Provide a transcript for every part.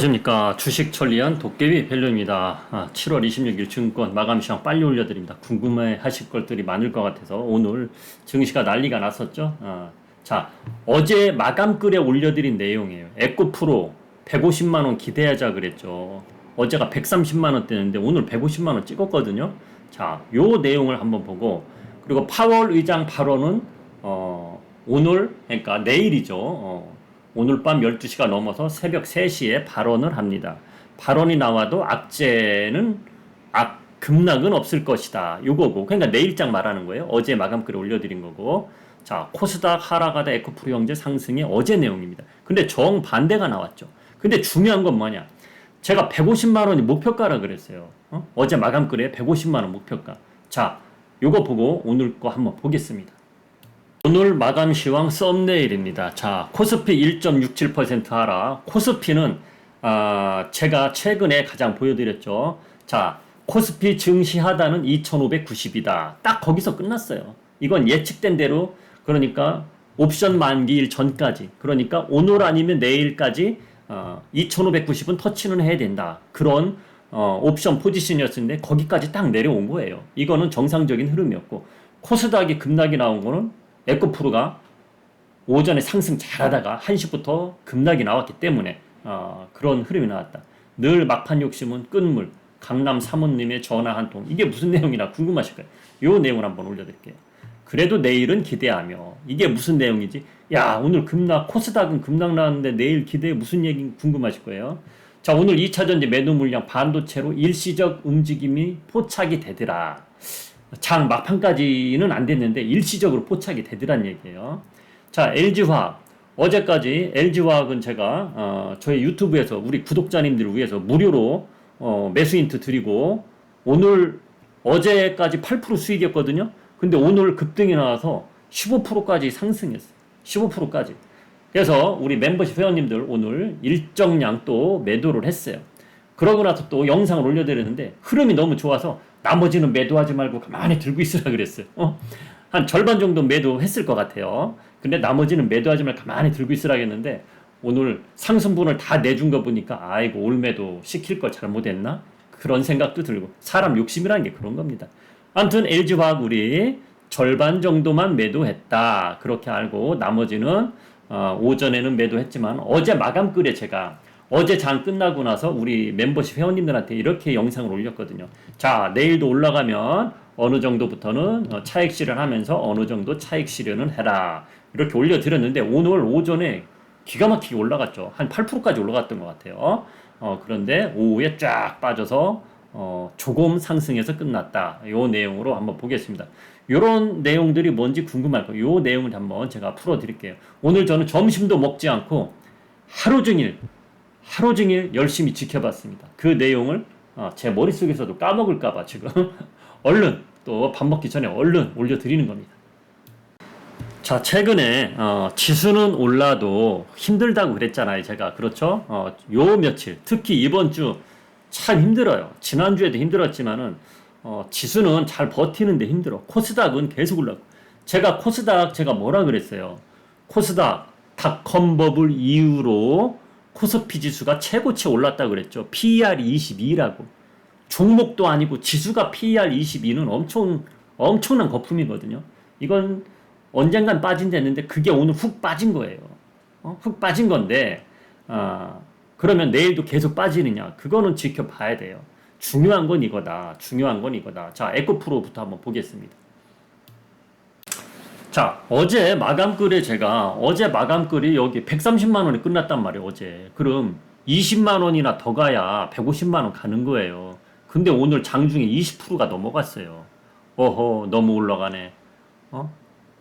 안녕하십니까 주식 천리안 도깨비 밸류입니다. 아, 7월 26일 증권 마감 시황 빨리 올려드립니다. 궁금해 하실 것들이 많을 것 같아서 오늘 증시가 난리가 났었죠. 아, 자 어제 마감글에 올려드린 내용이에요. 에코 프로 150만 원 기대하자 그랬죠. 어제가 130만 원대였는데 오늘 150만 원 찍었거든요. 자, 요 내용을 한번 보고 그리고 파월 의장 발언은 어, 오늘 그러니까 내일이죠. 어, 오늘 밤 12시가 넘어서 새벽 3시에 발언을 합니다. 발언이 나와도 악재는 악 급락은 없을 것이다. 요거고. 그러니까 내일장 말하는 거예요. 어제 마감글에 올려드린 거고. 자, 코스닥 하락하다 에코프로 경제 상승의 어제 내용입니다. 근데 정반대가 나왔죠. 근데 중요한 건 뭐냐? 제가 150만 원이 목표가라 그랬어요. 어? 제 마감글에 150만 원 목표가. 자, 요거 보고 오늘 거 한번 보겠습니다. 오늘 마감 시황 썸네일입니다. 자, 코스피 1.67% 하락. 코스피는 아, 제가 최근에 가장 보여드렸죠. 자, 코스피 증시 하단은 2,590이다. 딱 거기서 끝났어요. 이건 예측된 대로 그러니까 옵션 만기일 전까지 그러니까 오늘 아니면 내일까지 어, 2,590은 터치는 해야 된다. 그런 어, 옵션 포지션이었는데 거기까지 딱 내려온 거예요. 이거는 정상적인 흐름이었고 코스닥이 급락이 나온 거는 에코프루가 오전에 상승 잘하다가 1시부터 급락이 나왔기 때문에 어, 그런 흐름이 나왔다. 늘 막판 욕심은 끝물. 강남 사모님의 전화 한 통. 이게 무슨 내용이나 궁금하실 거예요. 요 내용을 한번 올려드릴게요. 그래도 내일은 기대하며 이게 무슨 내용이지? 야 오늘 급락 코스닥은 급락 나왔는데 내일 기대에 무슨 얘기 궁금하실 거예요. 자 오늘 2차전지 매도 물량 반도체로 일시적 움직임이 포착이 되더라. 장 막판까지는 안 됐는데 일시적으로 포착이 되더란 얘기예요. 자, LG화학. 어제까지 LG화학은 제가 어, 저희 유튜브에서 우리 구독자님들을 위해서 무료로 어, 매수 인트 드리고 오늘 어제까지 8% 수익이었거든요. 근데 오늘 급등이 나와서 15%까지 상승했어요. 15%까지. 그래서 우리 멤버십 회원님들 오늘 일정량 또 매도를 했어요. 그러고 나서 또 영상을 올려드렸는데 흐름이 너무 좋아서 나머지는 매도하지 말고 가만히 들고 있으라 그랬어요. 어? 한 절반 정도 매도했을 것 같아요. 근데 나머지는 매도하지 말고 가만히 들고 있으라 했는데 오늘 상승분을 다 내준 거 보니까 아이고 올 매도 시킬 걸 잘못했나? 그런 생각도 들고 사람 욕심이라는 게 그런 겁니다. 아무튼 LG화학 우리 절반 정도만 매도했다. 그렇게 알고 나머지는 어, 오전에는 매도했지만 어제 마감글에 제가 어제 장 끝나고 나서 우리 멤버십 회원님들한테 이렇게 영상을 올렸거든요. 자, 내일도 올라가면 어느 정도부터는 어, 차익 실현하면서 어느 정도 차익 실현은 해라. 이렇게 올려드렸는데 오늘 오전에 기가 막히게 올라갔죠. 한 8%까지 올라갔던 것 같아요. 어, 그런데 오후에 쫙 빠져서 어, 조금 상승해서 끝났다. 요 내용으로 한번 보겠습니다. 요런 내용들이 뭔지 궁금할 거예요. 요 내용을 한번 제가 풀어 드릴게요. 오늘 저는 점심도 먹지 않고 하루 종일 하루 종일 열심히 지켜봤습니다. 그 내용을 어, 제 머릿속에서도 까먹을까봐 지금 얼른 또 밥 먹기 전에 얼른 올려드리는 겁니다. 자, 최근에 어, 지수는 올라도 힘들다고 그랬잖아요. 제가 그렇죠? 어, 요 며칠 특히 이번 주 참 힘들어요. 지난 주에도 힘들었지만은 어, 지수는 잘 버티는데 힘들어. 코스닥은 계속 올라고. 제가 코스닥 제가 뭐라 그랬어요? 코스닥 닷컴 버블 이후로 코스피 지수가 최고치 올랐다 그랬죠. PER이 22라고. 종목도 아니고 지수가 PER 22는 엄청 엄청난 거품이거든요. 이건 언젠간 빠진다는데 그게 오늘 훅 빠진 거예요. 어? 훅 빠진 건데 어, 그러면 내일도 계속 빠지느냐? 그거는 지켜봐야 돼요. 중요한 건 이거다. 중요한 건 이거다. 자, 에코프로부터 한번 보겠습니다. 자, 어제 마감글에 제가 어제 마감글이 여기 130만 원이 끝났단 말이에요, 어제. 그럼 20만 원이나 더 가야 150만 원 가는 거예요. 근데 오늘 장중에 20%가 넘어갔어요. 어허, 너무 올라가네. 어?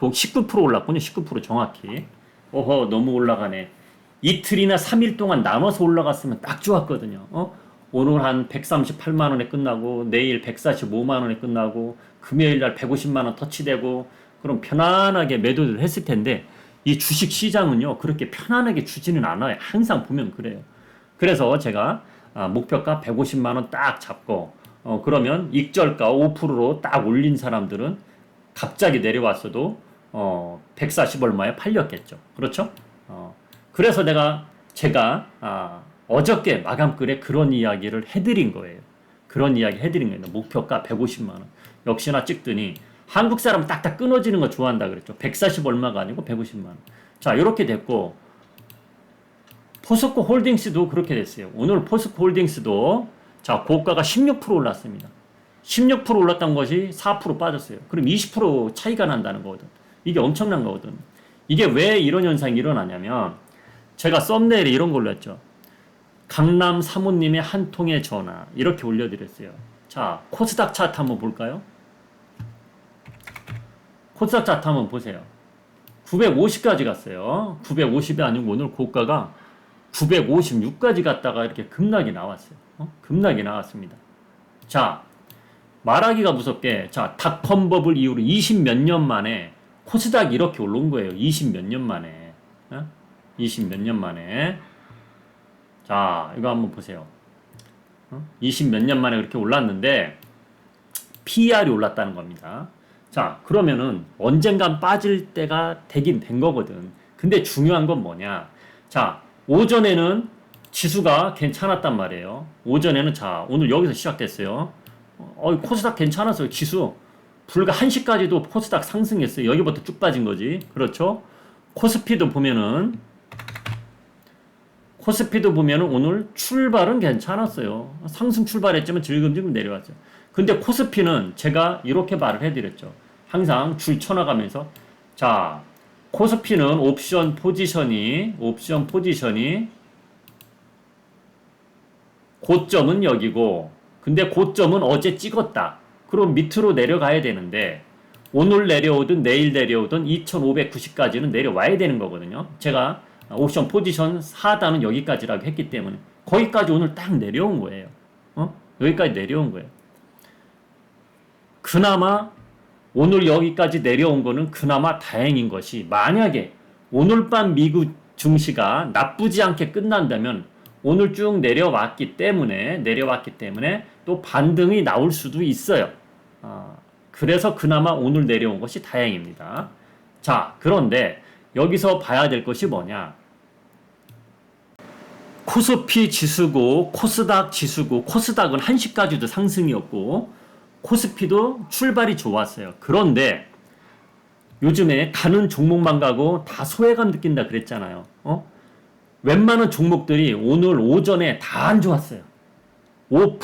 곧19% 올랐군요. 19% 정확히. 어허, 너무 올라가네. 이틀이나 3일 동안 나눠서 올라갔으면 딱 좋았거든요. 어? 오늘 한 138만 원에 끝나고 내일 145만 원에 끝나고 금요일 날 150만 원 터치되고 그럼 편안하게 매도를 했을 텐데 이 주식 시장은요 그렇게 편안하게 주지는 않아요. 항상 보면 그래요. 그래서 제가 아, 목표가 150만 원 딱 잡고 어, 그러면 익절가 5%로 딱 올린 사람들은 갑자기 내려왔어도 어, 140 얼마에 팔렸겠죠. 그렇죠? 어, 그래서 내가 제가 아, 어저께 마감글에 그런 이야기를 해드린 거예요. 그런 이야기 해드린 거예요. 목표가 150만 원. 역시나 찍더니 한국 사람 딱딱 끊어지는 거 좋아한다 그랬죠. 140 얼마가 아니고 150만 원. 자 이렇게 됐고 포스코 홀딩스도 그렇게 됐어요. 오늘 포스코 홀딩스도 자 고가가 16% 올랐습니다. 16% 올랐던 것이 4% 빠졌어요. 그럼 20% 차이가 난다는 거거든. 이게 엄청난 거거든. 이게 왜 이런 현상이 일어나냐면 제가 썸네일에 이런 걸로 했죠. 강남 사모님의 한 통의 전화 이렇게 올려드렸어요. 자 코스닥 차트 한번 볼까요? 코스닥 차트 한번 보세요. 950까지 갔어요. 950이 아니고 오늘 고가가 956까지 갔다가 이렇게 급락이 나왔어요. 어? 급락이 나왔습니다. 자, 말하기가 무섭게, 자, 닷컴 버블 이후로 20 몇 년 만에 코스닥이 이렇게 올라온 거예요. 20 몇 년 만에. 어? 20 몇 년 만에. 자, 이거 한번 보세요. 어? 20 몇 년 만에 그렇게 올랐는데, PER이 올랐다는 겁니다. 자, 그러면은 언젠간 빠질 때가 되긴 된 거거든. 근데 중요한 건 뭐냐? 자, 오전에는 지수가 괜찮았단 말이에요. 오전에는 자, 오늘 여기서 시작됐어요. 어, 코스닥 괜찮았어요. 지수. 불과 1시까지도 코스닥 상승했어요. 여기부터 쭉 빠진 거지. 그렇죠? 코스피도 보면은 코스피도 보면은 오늘 출발은 괜찮았어요. 상승 출발했지만 질금질금 내려왔죠. 근데 코스피는 제가 이렇게 말을 해드렸죠. 항상 줄 쳐나가면서 자 코스피는 옵션 포지션이 옵션 포지션이 고점은 여기고 근데 고점은 어제 찍었다. 그럼 밑으로 내려가야 되는데 오늘 내려오든 내일 내려오든 2590까지는 내려와야 되는 거거든요. 제가 옵션 포지션 하단은 여기까지라고 했기 때문에 거기까지 오늘 딱 내려온 거예요. 어? 여기까지 내려온 거예요. 그나마 오늘 여기까지 내려온 거는 그나마 다행인 것이 만약에 오늘 밤 미국 증시가 나쁘지 않게 끝난다면 오늘 쭉 내려왔기 때문에 내려왔기 때문에 또 반등이 나올 수도 있어요. 아, 그래서 그나마 오늘 내려온 것이 다행입니다. 자, 그런데 여기서 봐야 될 것이 뭐냐? 코스피 지수고 코스닥 지수고 코스닥은 1시까지도 상승이었고 코스피도 출발이 좋았어요. 그런데 요즘에 가는 종목만 가고 다 소외감 느낀다 그랬잖아요. 어? 웬만한 종목들이 오늘 오전에 다 안 좋았어요. 5%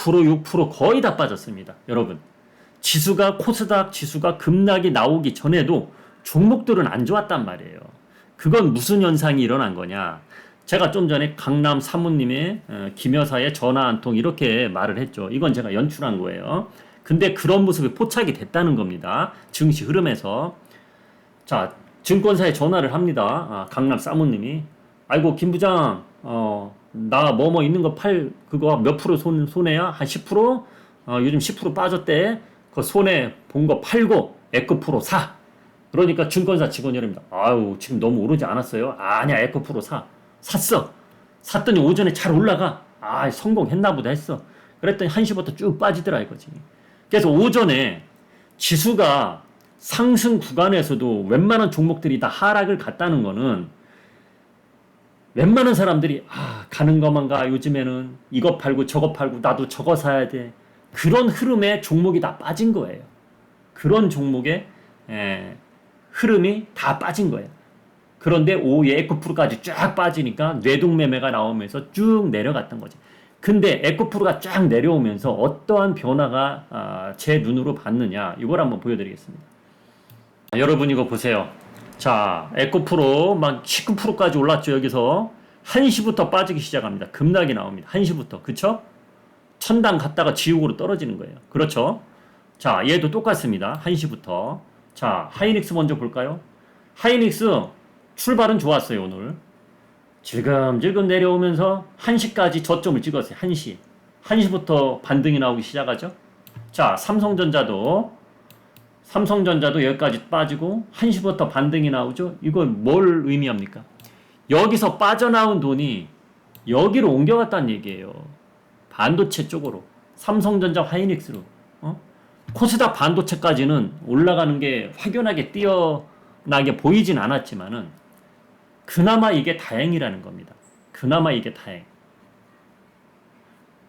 6% 거의 다 빠졌습니다. 여러분. 지수가 코스닥 지수가 급락이 나오기 전에도 종목들은 안 좋았단 말이에요. 그건 무슨 현상이 일어난 거냐? 제가 좀 전에 강남 사모님의 어, 김 여사의 전화 한 통 이렇게 말을 했죠. 이건 제가 연출한 거예요. 근데 그런 모습이 포착이 됐다는 겁니다. 증시 흐름에서. 자, 증권사에 전화를 합니다. 아, 강남 사모님이. 아이고, 김 부장, 어, 나 뭐 뭐 있는 거 팔, 그거 몇 프로 손, 손해야? 한 10%? 어, 요즘 10% 빠졌대. 그 손해 본 거 팔고, 에코프로 사. 그러니까 증권사 직원이 이럽니다. 아유, 지금 너무 오르지 않았어요? 아니야, 에코프로 사. 샀어. 샀더니 오전에 잘 올라가. 아, 성공했나 보다 했어. 그랬더니 1시부터 쭉 빠지더라 이거지. 그래서 오전에 지수가 상승 구간에서도 웬만한 종목들이 다 하락을 갔다는 거는 웬만한 사람들이 아 가는 것만 가 요즘에는 이거 팔고 저거 팔고 나도 저거 사야 돼 그런 흐름에 종목이 다 빠진 거예요. 그런 종목의 에, 흐름이 다 빠진 거예요. 그런데 오후에 에코프로까지 쫙 빠지니까 뇌동매매가 나오면서 쭉 내려갔던 거지. 근데 에코프로가 쫙 내려오면서 어떠한 변화가 아, 제 눈으로 봤느냐 이걸 한번 보여드리겠습니다. 여러분 이거 보세요. 자 에코프로 막 19%까지 올랐죠 여기서 1시부터 빠지기 시작합니다. 급락이 나옵니다. 1시부터 그쵸? 천당 갔다가 지옥으로 떨어지는 거예요. 그렇죠? 자 얘도 똑같습니다. 1시부터 자 하이닉스 먼저 볼까요? 하이닉스 출발은 좋았어요 오늘 질금질금 내려오면서 1시까지 저점을 찍었어요. 1시. 1시부터 반등이 나오기 시작하죠. 자, 삼성전자도 삼성전자도 여기까지 빠지고 1시부터 반등이 나오죠. 이건 뭘 의미합니까? 여기서 빠져나온 돈이 여기로 옮겨갔다는 얘기예요. 반도체 쪽으로. 삼성전자 하이닉스로. 어? 코스닥 반도체까지는 올라가는 게 확연하게 뛰어나게 보이진 않았지만은 그나마 이게 다행이라는 겁니다. 그나마 이게 다행.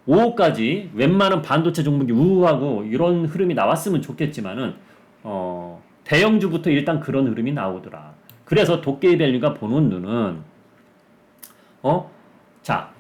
오후까지 웬만한 반도체 종목이 우우하고 이런 흐름이 나왔으면 좋겠지만은 어, 대형주부터 일단 그런 흐름이 나오더라. 그래서 도깨비 밸류가 보는 눈은 어? 자,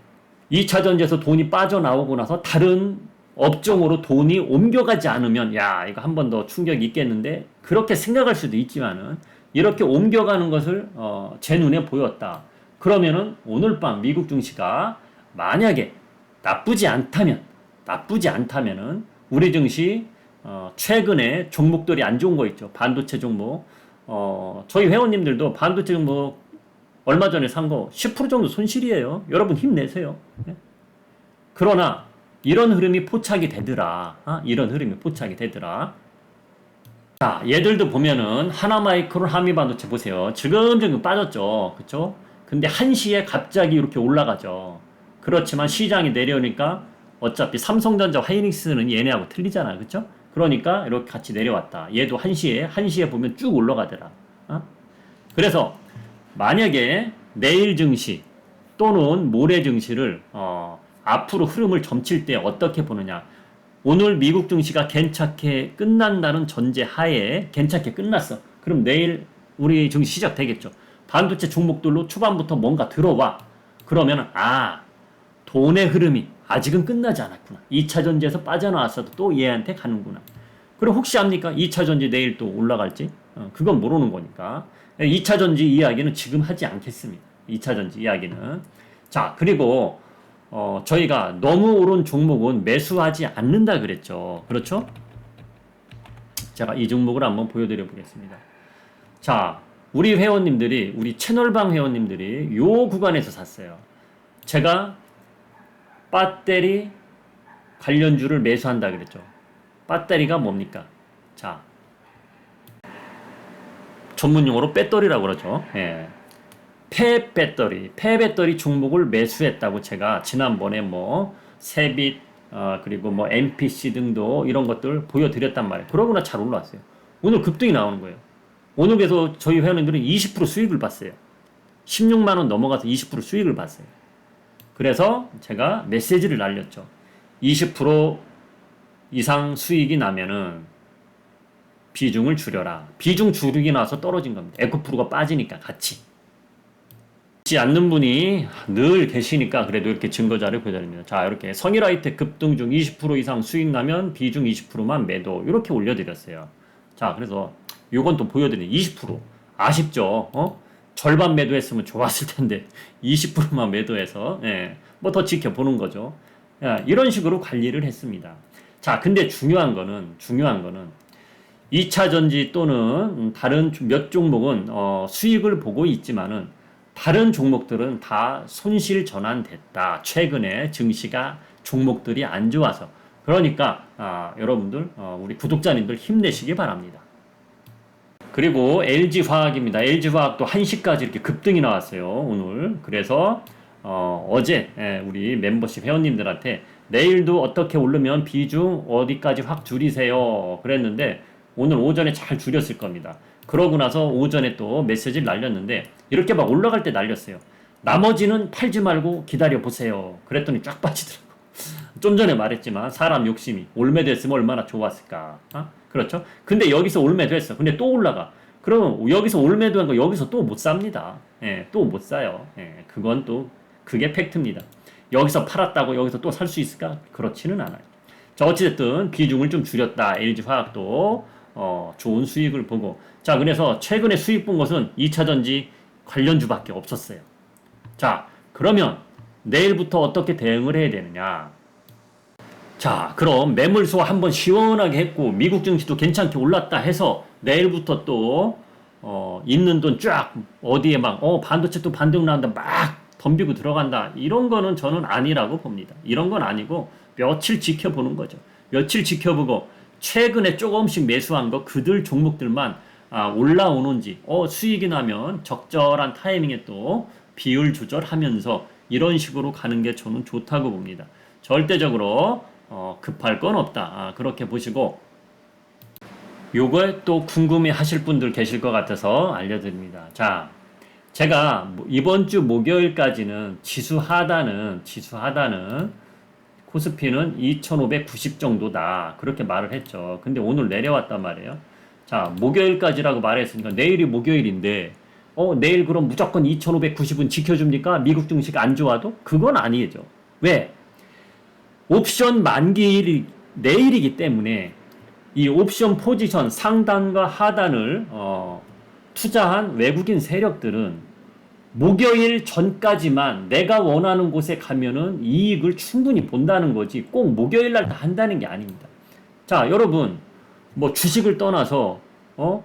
2차 전지에서 돈이 빠져나오고 나서 다른 업종으로 돈이 옮겨가지 않으면 야, 이거 한 번 더 충격이 있겠는데 그렇게 생각할 수도 있지만은 이렇게 옮겨가는 것을 어, 제 눈에 보였다. 그러면은 오늘 밤 미국 증시가 만약에 나쁘지 않다면 나쁘지 않다면은 우리 증시 어, 최근에 종목들이 안 좋은 거 있죠. 반도체 종목. 어, 저희 회원님들도 반도체 종목 얼마 전에 산 거 10% 정도 손실이에요. 여러분 힘내세요. 예? 그러나 이런 흐름이 포착이 되더라. 아, 이런 흐름이 포착이 되더라. 자, 얘들도 보면은 하나 마이크론 하미 반도체 보세요. 지금 지금 빠졌죠. 그쵸? 근데 한시에 갑자기 이렇게 올라가죠. 그렇지만 시장이 내려오니까 어차피 삼성전자 하이닉스는 얘네하고 틀리잖아요. 그쵸? 그러니까 이렇게 같이 내려왔다. 얘도 한시에, 한시에 보면 쭉 올라가더라. 어? 그래서 만약에 내일 증시 또는 모레 증시를 어, 앞으로 흐름을 점칠 때 어떻게 보느냐. 오늘 미국 증시가 괜찮게 끝난다는 전제 하에 괜찮게 끝났어. 그럼 내일 우리 증시 시작되겠죠. 반도체 종목들로 초반부터 뭔가 들어와. 그러면 아 돈의 흐름이 아직은 끝나지 않았구나. 2차 전지에서 빠져나왔어도 또 얘한테 가는구나. 그리고 혹시 압니까? 2차 전지 내일 또 올라갈지? 어, 그건 모르는 거니까. 2차 전지 이야기는 지금 하지 않겠습니다. 2차 전지 이야기는. 자, 그리고 어, 저희가 너무 오른 종목은 매수하지 않는다 그랬죠. 그렇죠? 제가 이 종목을 한번 보여드려 보겠습니다. 자, 우리 회원님들이, 우리 채널방 회원님들이 요 구간에서 샀어요. 제가 배터리 관련주를 매수한다 그랬죠. 배터리가 뭡니까? 자, 전문 용어로 배터리라고 그러죠. 예. 폐 배터리, 폐 배터리 종목을 매수했다고 제가 지난번에 뭐 세빛 어, 그리고 뭐 MPC 등도 이런 것들 보여드렸단 말이에요. 그러고나 잘 올라왔어요. 오늘 급등이 나오는 거예요. 오늘 그래서 저희 회원님들은 20% 수익을 봤어요. 16만 원 넘어가서 20% 수익을 봤어요. 그래서 제가 메시지를 날렸죠. 20% 이상 수익이 나면은 비중을 줄여라. 비중 줄이기 나서 떨어진 겁니다. 에코프로가 빠지니까 같이. 지 않는 분이 늘 계시니까 그래도 이렇게 증거자를 보여드립니다. 자, 이렇게 성일아이텍 급등 중 20% 이상 수익 나면 비중 20%만 매도 이렇게 올려드렸어요. 자, 그래서 요건 또 보여드리는 20% 아쉽죠? 어? 절반 매도했으면 좋았을 텐데 20%만 매도해서 예, 뭐 더 지켜보는 거죠. 야, 이런 식으로 관리를 했습니다. 자, 근데 중요한 거는 중요한 거는 2차 전지 또는 다른 몇 종목은 어, 수익을 보고 있지만은 다른 종목들은 다 손실 전환됐다. 최근에 증시가 종목들이 안 좋아서 그러니까 아, 여러분들 어, 우리 구독자님들 힘내시기 바랍니다. 그리고 LG 화학입니다. LG 화학도 1시까지 이렇게 급등이 나왔어요. 오늘. 그래서 어, 어제 예, 우리 멤버십 회원님들한테 내일도 어떻게 오르면 비중 어디까지 확 줄이세요. 그랬는데 오늘 오전에 잘 줄였을 겁니다. 그러고 나서 오전에 또 메시지를 날렸는데 이렇게 막 올라갈 때 날렸어요. 나머지는 팔지 말고 기다려 보세요. 그랬더니 쫙 빠지더라고. 좀 전에 말했지만 사람 욕심이 올매도 했으면 얼마나 좋았을까. 어? 그렇죠? 근데 여기서 올매도 했어. 근데 또 올라가. 그러면 여기서 올매도 한 거 여기서 또 못 삽니다. 예, 또 못 사요. 예, 그건 또 그게 팩트입니다. 여기서 팔았다고 여기서 또 살 수 있을까? 그렇지는 않아요. 자, 어찌됐든 비중을 좀 줄였다. LG 화학도 어, 좋은 수익을 보고. 자, 그래서 최근에 수익 본 것은 2차 전지 관련주밖에 없었어요. 자, 그러면 내일부터 어떻게 대응을 해야 되느냐? 자, 그럼 매물소 한번 시원하게 했고 미국 증시도 괜찮게 올랐다 해서 내일부터 또 어, 있는 돈 쫙 어디에 막 어, 반도체 또 반등 나온다 막 덤비고 들어간다. 이런 거는 저는 아니라고 봅니다. 이런 건 아니고 며칠 지켜보는 거죠. 며칠 지켜보고 최근에 조금씩 매수한 거 그들 종목들만 아, 올라오는지 어, 수익이 나면 적절한 타이밍에 또 비율 조절하면서 이런 식으로 가는 게 저는 좋다고 봅니다. 절대적으로 어, 급할 건 없다. 아, 그렇게 보시고 요거에 또 궁금해 하실 분들 계실 것 같아서 알려드립니다. 자, 제가 뭐 이번 주 목요일까지는 지수 하단은, 지수 하단은 코스피는 2,590 정도다. 그렇게 말을 했죠. 근데 오늘 내려왔단 말이에요. 자, 목요일까지라고 말했으니까 내일이 목요일인데 어, 내일 그럼 무조건 2,590은 지켜줍니까? 미국 증시가 안 좋아도? 그건 아니죠. 왜? 옵션 만기일이 내일이기 때문에 이 옵션 포지션 상단과 하단을 어, 투자한 외국인 세력들은 목요일 전까지만 내가 원하는 곳에 가면은 이익을 충분히 본다는 거지 꼭 목요일 날 다 한다는 게 아닙니다. 자, 여러분 뭐 주식을 떠나서 어?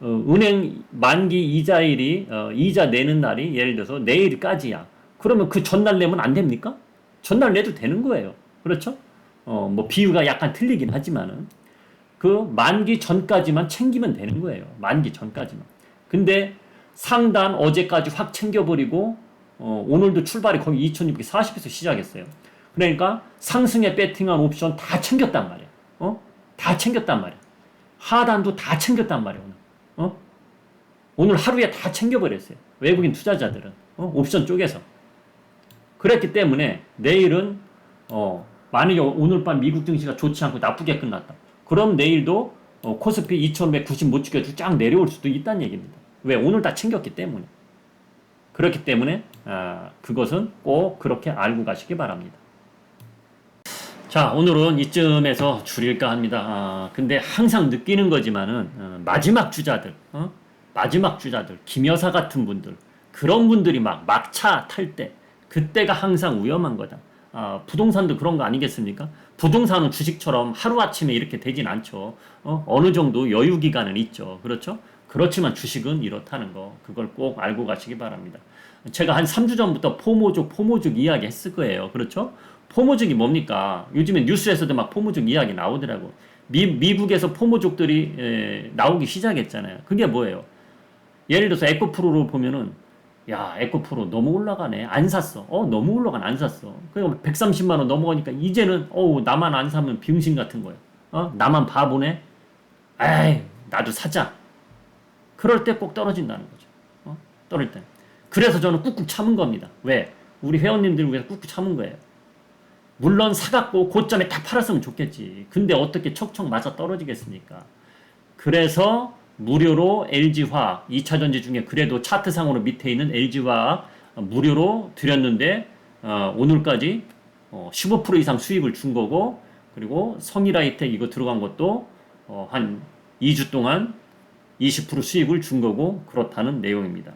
어, 은행 만기 이자일이 어, 이자 내는 날이 예를 들어서 내일까지야. 그러면 그 전날 내면 안 됩니까? 전날 내도 되는 거예요. 그렇죠? 어, 뭐 비유가 약간 틀리긴 하지만은 그 만기 전까지만 챙기면 되는 거예요. 만기 전까지만. 근데 상단 어제까지 확 챙겨버리고 어, 오늘도 출발이 거의 2640에서 시작했어요. 그러니까 상승에 배팅한 옵션 다 챙겼단 말이야. 어? 다 챙겼단 말이야. 하단도 다 챙겼단 말이야. 오늘. 어? 오늘 하루에 다 챙겨버렸어요. 외국인 투자자들은 어? 옵션 쪽에서. 그랬기 때문에 내일은 어, 만약에 오늘 밤 미국 증시가 좋지 않고 나쁘게 끝났다. 그럼 내일도 어, 코스피 2,190못 지켜도 쫙 내려올 수도 있다는 얘기입니다. 왜? 오늘 다 챙겼기 때문에. 그렇기 때문에 아, 그것은 꼭 그렇게 알고 가시기 바랍니다. 자, 오늘은 이쯤에서 줄일까 합니다. 아, 근데 항상 느끼는 거지만은 어, 마지막 주자들, 어? 마지막 주자들, 김여사 같은 분들, 그런 분들이 막 막차 탈 때, 그때가 항상 위험한 거다. 아, 부동산도 그런 거 아니겠습니까? 부동산은 주식처럼 하루아침에 이렇게 되진 않죠. 어? 어느 정도 여유 기간은 있죠. 그렇죠? 그렇지만 주식은 이렇다는 거, 그걸 꼭 알고 가시기 바랍니다. 제가 한 3주 전부터 포모족, 포모족 이야기 했을 거예요. 그렇죠? 포모족이 뭡니까? 요즘에 뉴스에서도 막 포모족 이야기 나오더라고. 미, 미국에서 포모족들이 에, 나오기 시작했잖아요. 그게 뭐예요? 예를 들어서 에코프로로 보면은 야, 에코프로 너무 올라가네. 안 샀어. 어, 너무 올라가네. 안 샀어. 그러니까 130만 원 넘어가니까 이제는 어우, 나만 안 사면 병신 같은 거야. 어? 나만 바보네. 에이, 나도 사자. 그럴 때 꼭 떨어진다는 거죠. 어? 떨어질 때. 그래서 저는 꾹꾹 참은 겁니다. 왜? 우리 회원님들 위해서 꾹꾹 참은 거예요. 물론 사갖고 고점에 딱 팔았으면 좋겠지. 근데 어떻게 척척 맞아 떨어지겠습니까? 그래서 무료로 LG화학 2차전지 중에 그래도 차트상으로 밑에 있는 LG화학 무료로 드렸는데 어, 오늘까지 어, 15% 이상 수익을 준 거고 그리고 성일하이텍 이거 들어간 것도 어, 한 2주 동안 20% 수익을 준 거고 그렇다는 내용입니다.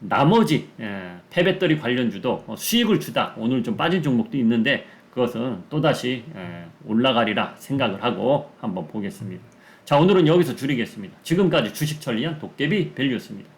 나머지 예, 폐배터리 관련주도 어, 수익을 주다 오늘 좀 빠진 종목도 있는데 그것은 또다시 예, 올라가리라 생각을 하고 한번 보겠습니다. 자 오늘은 여기서 줄이겠습니다. 지금까지 주식 천리안 도깨비 밸류였습니다.